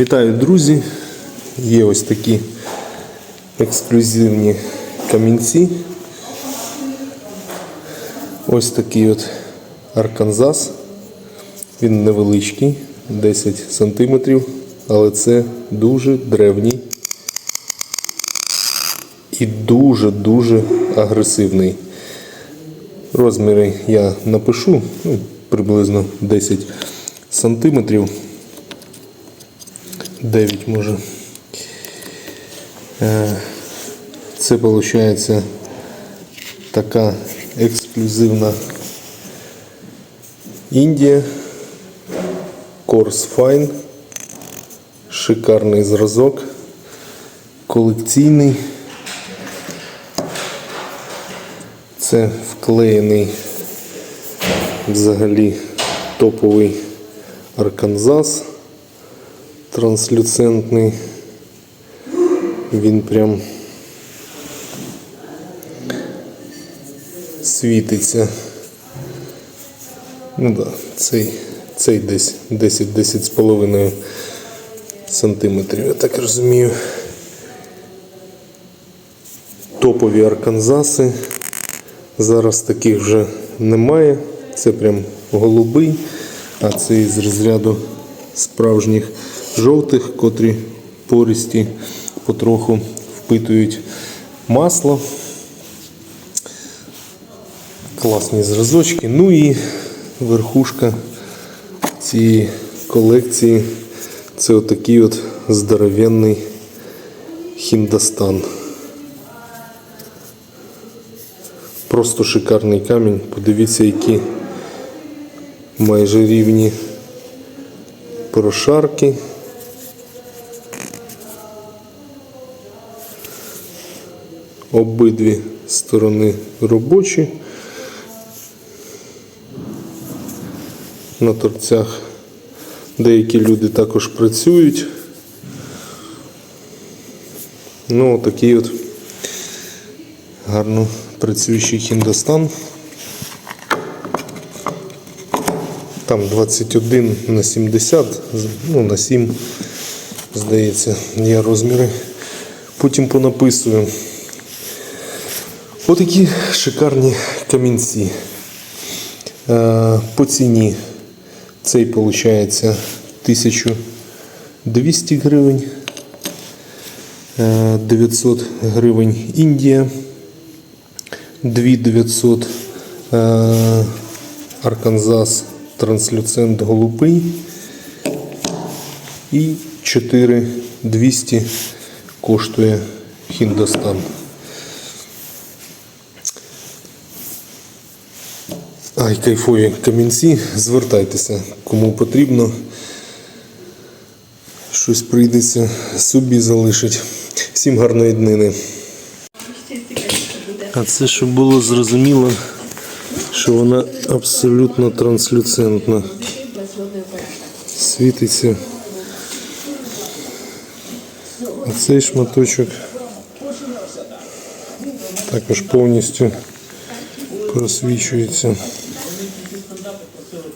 Вітаю, друзі! Є ось такі ексклюзивні камінці. Ось такий от Арканзас. Він невеличкий, 10 см, але це дуже древній і дуже-дуже агресивний. Розміри я напишу ну, приблизно 10 сантиметрів. 9 може. Е, Це виходить така ексклюзивна Індія. Course Fine. Шикарний зразок. Колекційний. Це вклеєний взагалі топовий Арканзас транслюцентний. Він прям світиться. Ну да, цей, цей десь 10-10 з половиною сантиметрів, я так розумію. Топові арканзаси. Зараз таких вже немає. Це прям голубий, а це із розряду справжніх жовтих, котрі пористі потроху впитують масло. Класні зразочки. Ну і верхушка цієї колекції це отакий от здоровенний хіндостан. Просто шикарний камінь. Подивіться, які майже рівні прошарки. Обидві сторони робочі. На торцях деякі люди також працюють. Ну, такий от гарно працюючий хіндостан. Там 21 на 70, ну на 7, здається, є розміри. Потім понаписую. Отакі шикарні камінці. Е, По ціні цей виходить 1200 гривень. Е, 900 гривень Індія. 2900 е, Арканзас транслюцент голубий і 4200 коштує Хіндостан. Ай, кайфові камінці, звертайтеся, кому потрібно. Щось прийдеться собі залишить. Всім гарної днини. А це щоб було зрозуміло, що вона абсолютно транслюцентна. Світиться. А цей шматочок також повністю просвічується.